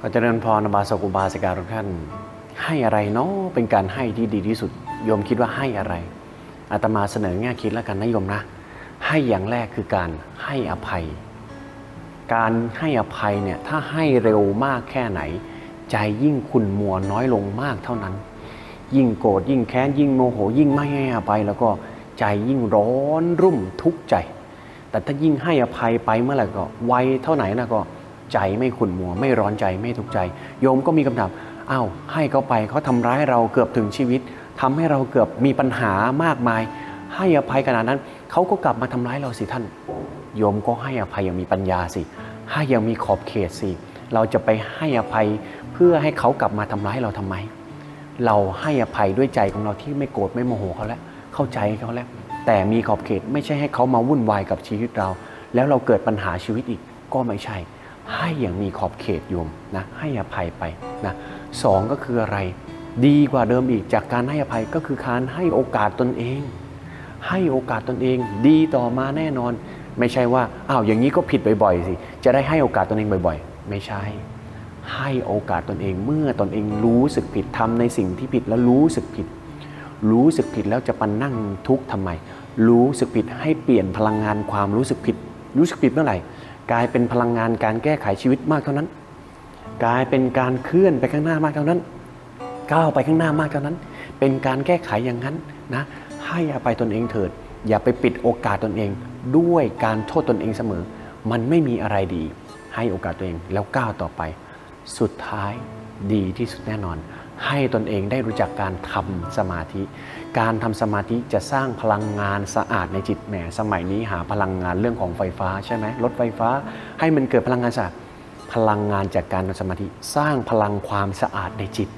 ก็เจริญพรบาสกุบาสิกาทุกท่าน ให้อะไรเนาะเป็นการให้ที่ดีที่สุดโยมคิดว่าให้อะไรอาตมาเสนอแง่คิดแล้วกันนะโยมนะ ให้อย่างแรกคือการให้อภัย การให้อภัยเนี่ยถ้าให้เร็วมากแค่ไหน ใจยิ่งขุ่นมัวน้อยลงมากเท่านั้น ยิ่งโกรธยิ่งแค้นยิ่งโมโหยิ่งไม่ให้อภัยแล้วก็ใจยิ่งร้อนรุ่มทุกข์ใจ แต่ถ้ายิ่งให้อภัยไปเมื่อไหร่ก็ไวเท่าไหนนะก็ ใจไม่ขุ่นมัว ไม่ร้อนใจไม่ทุกข์ใจ โยมก็มีคำถามอ้าวให้เขาไปเขาทำร้ายเราเกือบถึงชีวิตทำให้เราเกือบมีปัญหามากมาย ให้อภัยขนาดนั้นเขาก็กลับมาทำร้ายเราสิท่าน โยมก็ให้อภัยอย่างมีปัญญาสิ ให้อย่างมีขอบเขตสิ เราจะไปให้อภัยเพื่อให้เขากลับมาทำร้ายเราทำไม เราให้อภัยด้วยใจของเราที่ไม่โกรธไม่โมโหเขาแล้วเข้าใจเขาแล้วแต่มีขอบเขตไม่ใช่ให้เขามาวุ่นวายกับชีวิตเรา แล้วเราเกิดปัญหาชีวิตอีกก็ไม่ใช่ ให้อย่างมีขอบเขตโยมนะให้อภัยไปนะสองก็คืออะไร ดีกว่าเดิมอีกจากการให้อภัยก็คือการให้โอกาสตนเอง ให้โอกาสตนเอง ดีต่อมาแน่นอน ไม่ใช่ว่าอ้าวอย่างนี้ก็ผิดบ่อยๆสิจะได้ให้โอกาสตนเองบ่อย ๆ ไม่ใช่ ให้โอกาสตนเองเมื่อตนเองรู้สึกผิดทำในสิ่งที่ผิดแล้วรู้สึกผิด รู้สึกผิดแล้วจะปันนั่งทุกข์ทำไม รู้สึกผิดให้เปลี่ยนพลังงานความรู้สึกผิด รู้สึกผิดเมื่อไหร่ กลายเป็นพลังงานการแก้ไขชีวิตมากเท่านั้น กลายเป็นการเคลื่อนไปข้างหน้ามากเท่านั้น ก้าวไปข้างหน้ามากเท่านั้น เป็นการแก้ไขอย่างนั้นนะให้อภัยตนเองเถิด อย่าไปปิดโอกาสตนเอง ด้วยการโทษตนเองเสมอ มันไม่มีอะไรดี ให้โอกาสตัวเองแล้วก้าวต่อไป สุดท้ายดีที่สุดแน่นอน ให้ตนเองได้รู้จักการทำสมาธิ การทำสมาธิจะสร้างพลังงานสะอาดในจิตแหมสมัยนี้หาพลังงานเรื่องของไฟฟ้าใช่ไหมรถไฟฟ้า ให้มันเกิดพลังงานสะอาดพลังงานจากการทำสมาธิสร้างพลังความสะอาดในจิต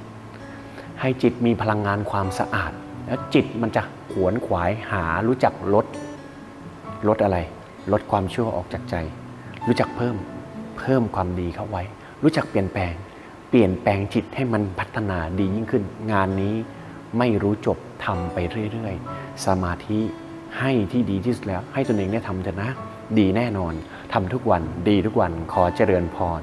ให้จิตมีพลังงานความสะอาด แล้วจิตมันจะขวนขวายหารู้จักลดลดอะไร ลดความชั่วออกจากใจ รู้จักเพิ่มเพิ่มความดีเข้าไว้ รู้จักเปลี่ยนแปลง เปลี่ยนแปลงจิตให้มันพัฒนาดียิ่งขึ้น งานนี้ไม่รู้จบทำไปเรื่อย ๆ สมาธิให้ที่ดีที่สุดแล้ว ให้ตนเองได้ทำเถอะนะ ดีแน่นอนทำทุกวันดีทุกวันขอเจริญพร